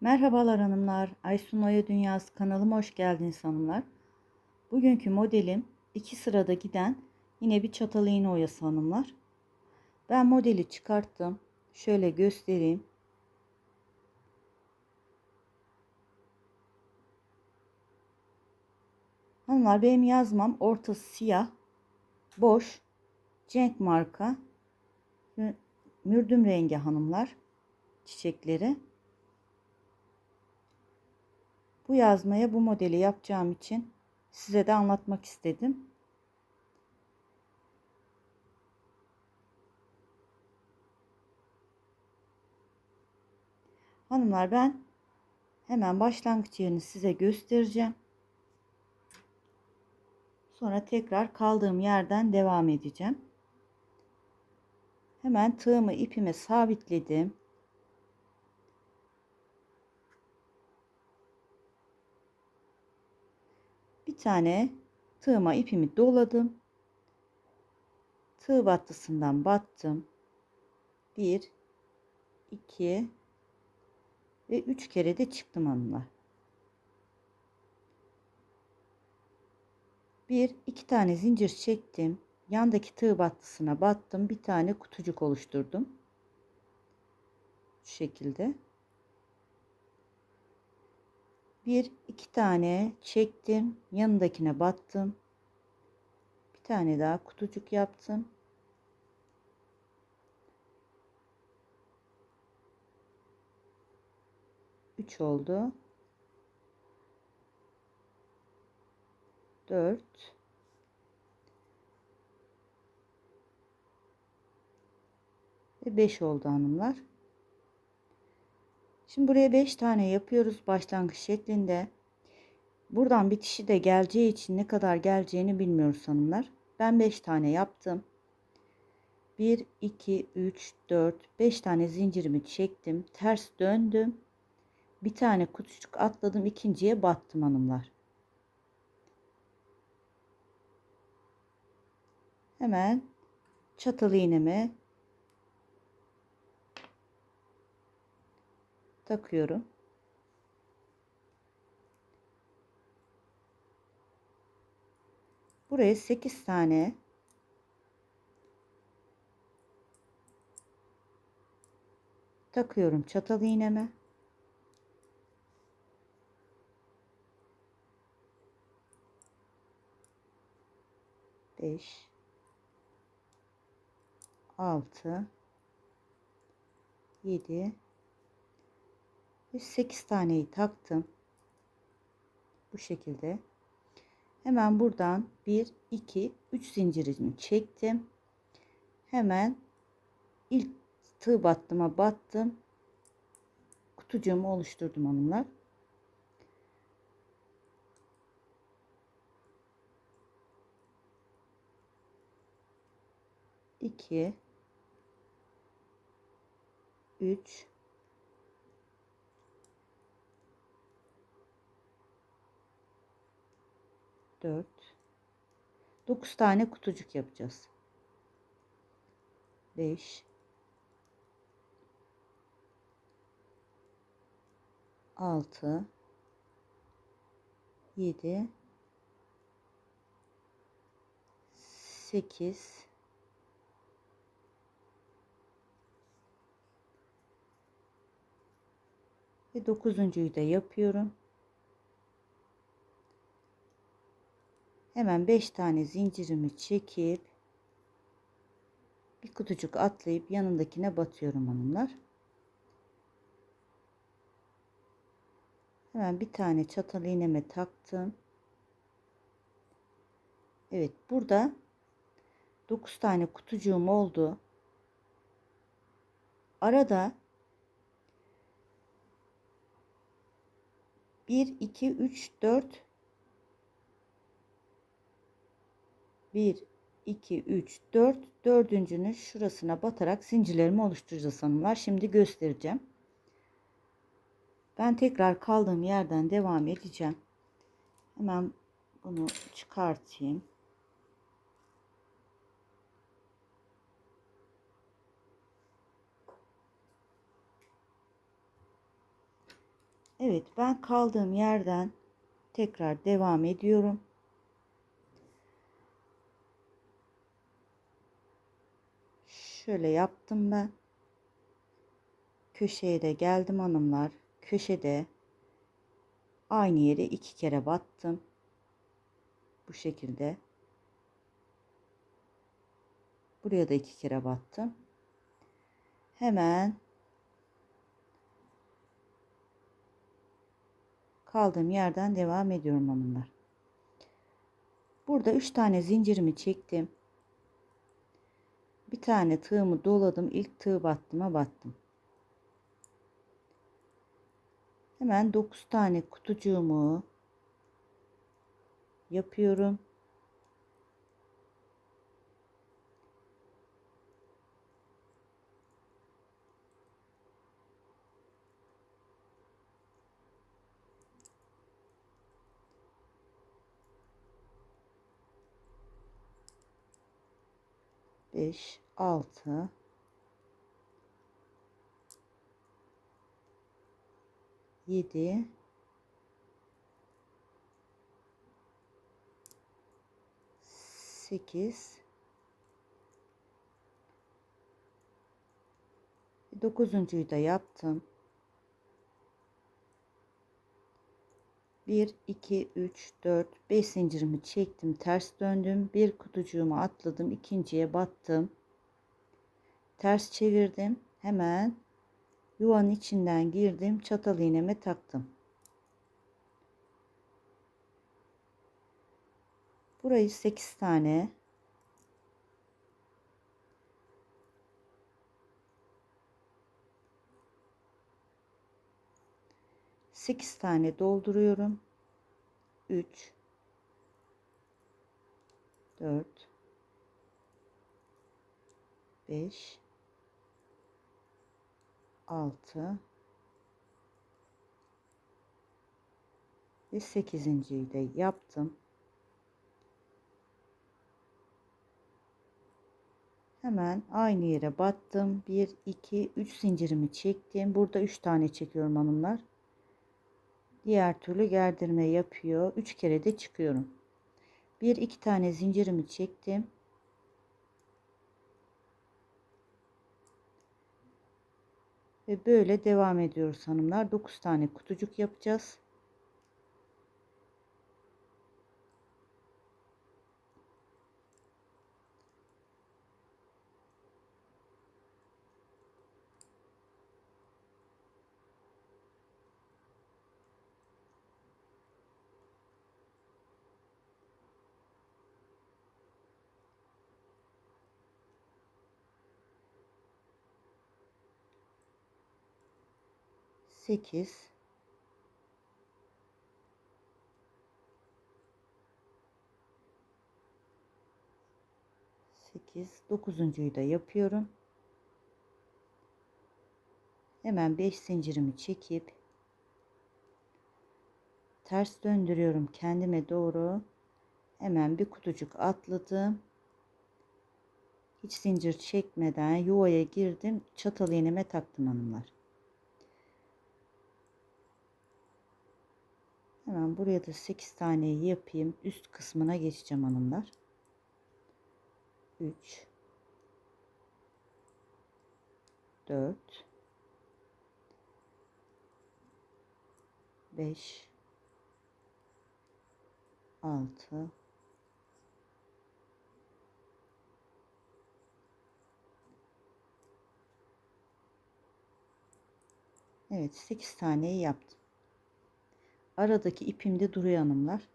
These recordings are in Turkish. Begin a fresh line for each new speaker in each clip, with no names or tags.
Merhabalar hanımlar. Aysun Oya Dünyası kanalıma hoş geldiniz hanımlar. Bugünkü modelim iki sırada giden yine bir çatal iğne oyası hanımlar. Ben modeli çıkarttım. Şöyle göstereyim. Hanımlar benim yazmam ortası siyah, boş, Cenk marka, mürdüm rengi hanımlar çiçekleri. Bu yazmaya bu modeli yapacağım için size de anlatmak istedim. Hanımlar ben hemen başlangıç yerini size göstereceğim. Sonra tekrar kaldığım yerden devam edeceğim. Hemen tığımı ipime sabitledim. Tane tığıma ipimi doladım. Tığ battısından battım. 1 2 ve 3 kere de çıktım hanımlar. Bir iki tane zincir çektim. Yandaki tığ battısına battım. Bir tane kutucuk oluşturdum. Şu şekilde. Bir iki tane çektim. Yanındakine battım. Bir tane daha kutucuk yaptım. Üç oldu. 4 ve 5 oldu hanımlar. Şimdi buraya 5 tane yapıyoruz başlangıç şeklinde. Buradan bitişi de geleceği için ne kadar geleceğini bilmiyoruz hanımlar. Ben 5 tane yaptım. 1 2 3 4 5 tane zincirimi çektim. Ters döndüm. Bir tane kutucuk atladım. ikinciye battım hanımlar. hemen çatal iğnemi takıyorum. Buraya 8 tane takıyorum çatal iğneme. Beş, altı, yedi, 108 taneyi taktım. Bu şekilde. Hemen buradan 1, 2, 3 zincirimi çektim. Hemen ilk tığ battıma battım. Kutucuğumu oluşturdum hanımlar. İki, üç, 4 9 tane kutucuk yapacağız. 5 6 7 8 ve dokuzuncuyu da yapıyorum. Hemen beş tane zincirimi çekip bir kutucuk atlayıp yanındakine batıyorum hanımlar. Hemen bir tane çatal iğneme taktım. Evet burada 9 tane kutucuğum oldu. Arada 1 2 3 4 1 2 3 4 dördüncünün şurasına batarak zincirlerimi oluşturacağız hanımlar. Şimdi göstereceğim. Ben tekrar kaldığım yerden devam edeceğim. Hemen bunu çıkartayım. Evet ben kaldığım yerden tekrar devam ediyorum. Şöyle yaptım ben. Köşeye de geldim hanımlar. Köşede aynı yere iki kere battım. Bu şekilde. Buraya da iki kere battım. Hemen kaldığım yerden devam ediyorum hanımlar. Burada üç tane zincirimi çektim. Bir tane tığımı doladım. İlk tığ battıma battım. Hemen 9 tane kutucuğumu yapıyorum. Beş, altı, yedi, sekiz, dokuzuncuyu da yaptım. 1 2 3 4 5 zincirimi çektim ters döndüm. Bir kutucuğumu atladım ikinciye battım. Ters çevirdim hemen yuvanın içinden girdim çatal iğneme taktım. Burayı 8 tane Sekiz tane dolduruyorum. Üç, dört, beş, altı ve sekizinciyi de yaptım. Hemen aynı yere battım. 1 2 3 zincirimi çektim. Burada 3 tane çekiyorum hanımlar. Diğer türlü gerdirme yapıyor. 3 kere de çıkıyorum. 1 2 tane zincirimi çektim. Ve böyle devam ediyoruz hanımlar. 9 tane kutucuk yapacağız. Sekiz. Sekiz. Dokuzuncuyu da yapıyorum. Hemen beş zincirimi çekip ters döndürüyorum kendime doğru. Hemen bir kutucuk atladım. Hiç zincir çekmeden yuvaya girdim. Çatal iğneme taktım hanımlar. Hemen buraya da 8 tane yapayım. Üst kısmına geçeceğim hanımlar. 3 4 5 6 Evet 8 taneyi yaptım. Aradaki ipimde duruyor hanımlar.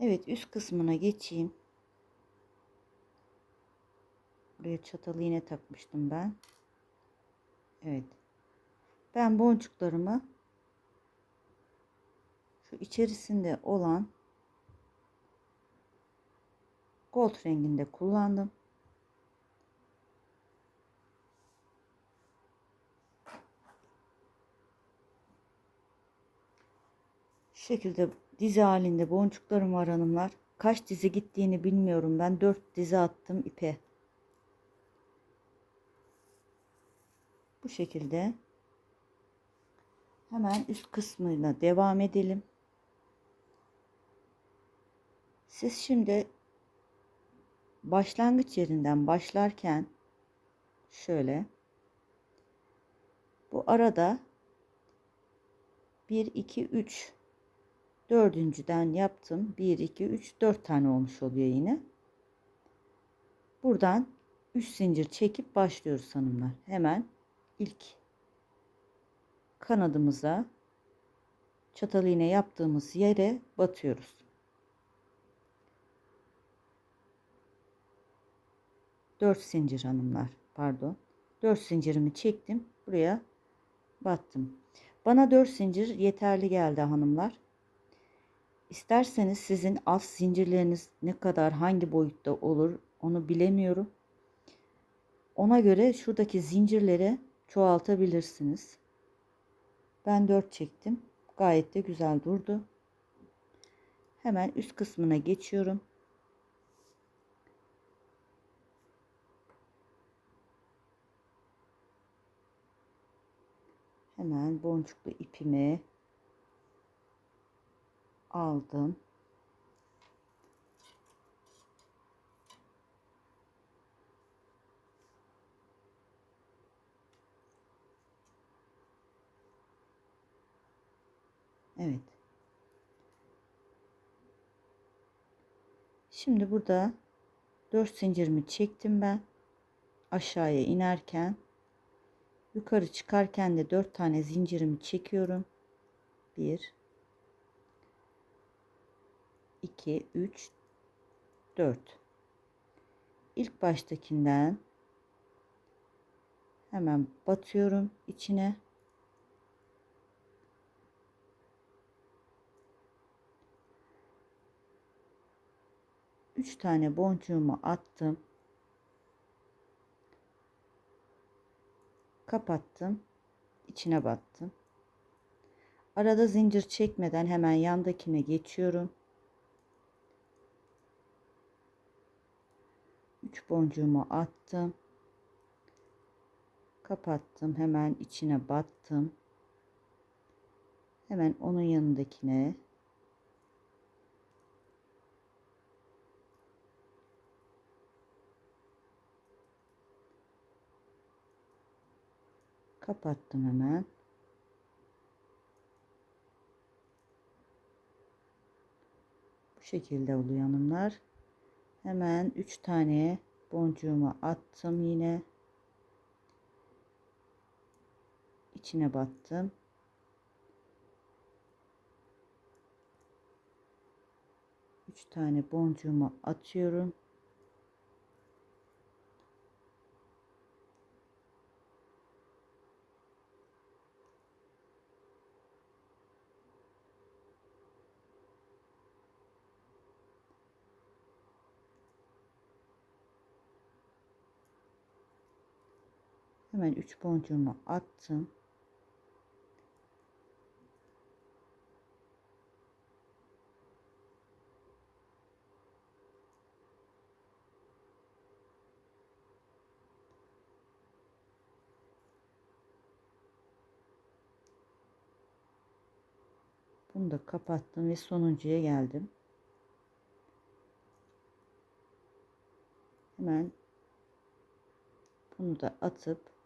Evet üst kısmına geçeyim. Buraya çatal iğne takmıştım ben. Evet. Ben boncuklarımı şu içerisinde olan gold renginde kullandım. Şekilde dizi halinde boncuklarım var hanımlar. Kaç dizi gittiğini bilmiyorum. Ben 4 dizi attım ipe. Bu şekilde hemen üst kısmıyla devam edelim. Siz şimdi başlangıç yerinden başlarken şöyle bu arada 1 2 3 dördüncüden yaptım. 1 2 3 4 tane olmuş oluyor yine. Buradan 3 zincir çekip başlıyoruz hanımlar. Hemen ilk kanadımıza çatal iğne yaptığımız yere batıyoruz. 4 zincir hanımlar pardon. 4 zincirimi çektim buraya battım. Bana 4 zincir yeterli geldi hanımlar İsterseniz sizin alt zincirleriniz ne kadar hangi boyutta olur onu bilemiyorum. Ona göre şuradaki zincirleri çoğaltabilirsiniz. Ben 4 çektim. Gayet de güzel durdu. Hemen üst kısmına geçiyorum. Hemen boncuklu ipimi aldım. Evet. Şimdi burada 4 zincirimi çektim ben. Aşağıya inerken Yukarı çıkarken de 4 tane zincirimi çekiyorum. 1 2 3 4 İlk baştakinden hemen batıyorum içine. Üç tane boncuğumu attım. kapattım içine battım arada zincir çekmeden hemen yandakine geçiyorum 3 boncuğumu attım. Kapattım. Hemen içine battım. Hemen onun yanındakine kapattım hemen. Bu şekilde oluyor hanımlar. Hemen 3 tane boncuğumu attım yine. İçine battım. Üç tane boncuğumu atıyorum Hemen 3 boncuğumu attım. Bunu da kapattım ve sonuncuya geldim. Hemen bunu da atıp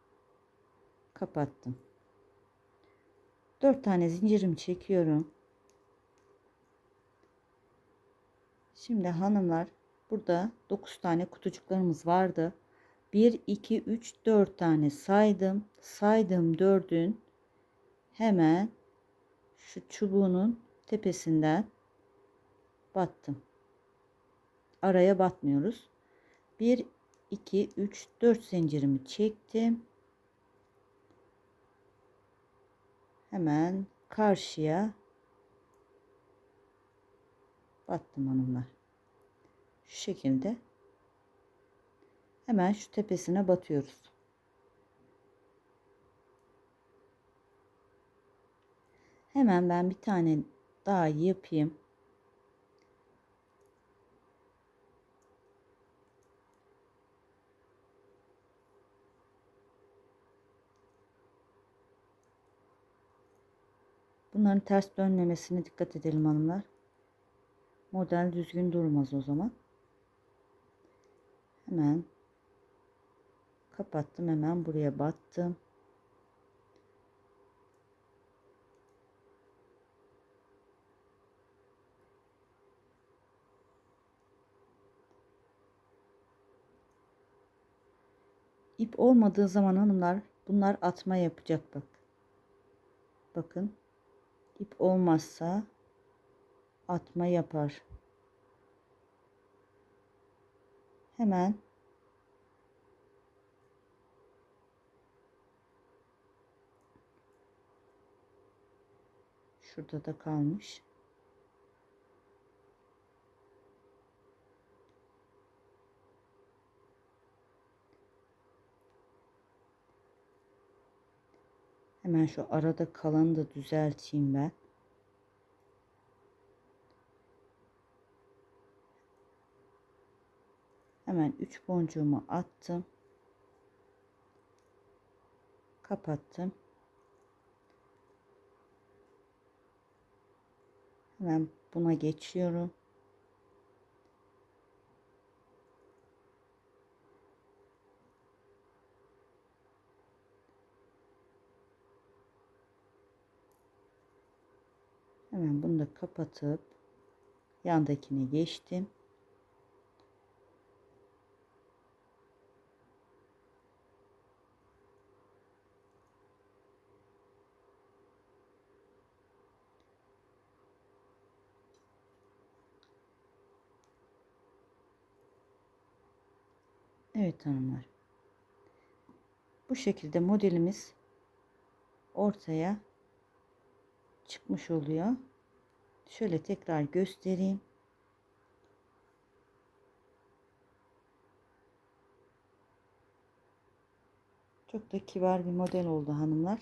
kapattım. 4 tane zincirimi çekiyorum. Şimdi hanımlar burada 9 tane kutucuklarımız vardı. 1 2 3 4 tane saydım. Saydım 4'ün hemen şu çubuğunun tepesinden battım. Araya batmıyoruz. 1 2 3 4 zincirimi çektim. Hemen karşıya battım hanımlar. Şu şekilde hemen şu tepesine batıyoruz. Hemen ben bir tane daha yapayım. Bunların ters dönmemesine dikkat edelim hanımlar. Model düzgün durmaz o zaman. Hemen kapattım. Hemen buraya battım. İp olmadığı zaman hanımlar bunlar atma yapacak bak. Bakın. İp olmazsa atma yapar. Hemen şurada da kalmış. Hemen şu arada kalanı da düzelteyim ben. Hemen 3 boncuğumu attım. Kapattım. Hemen buna geçiyorum. Hemen bunu da kapatıp yandakine geçtim. Evet hanımlar. Bu şekilde modelimiz ortaya çıkmış oluyor. Şöyle tekrar göstereyim. Çok da kibar bir model oldu hanımlar.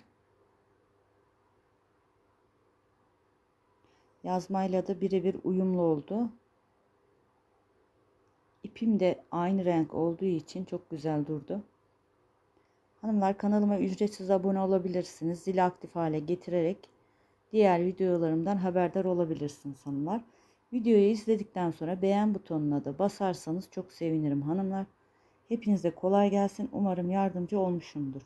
Yazmayla da birebir uyumlu oldu. İpim de aynı renk olduğu için çok güzel durdu. Hanımlar kanalıma ücretsiz abone olabilirsiniz. Zili aktif hale getirerek diğer videolarımdan haberdar olabilirsiniz hanımlar. Videoyu izledikten sonra beğen butonuna da basarsanız çok sevinirim hanımlar. Hepinize kolay gelsin. Umarım yardımcı olmuşumdur.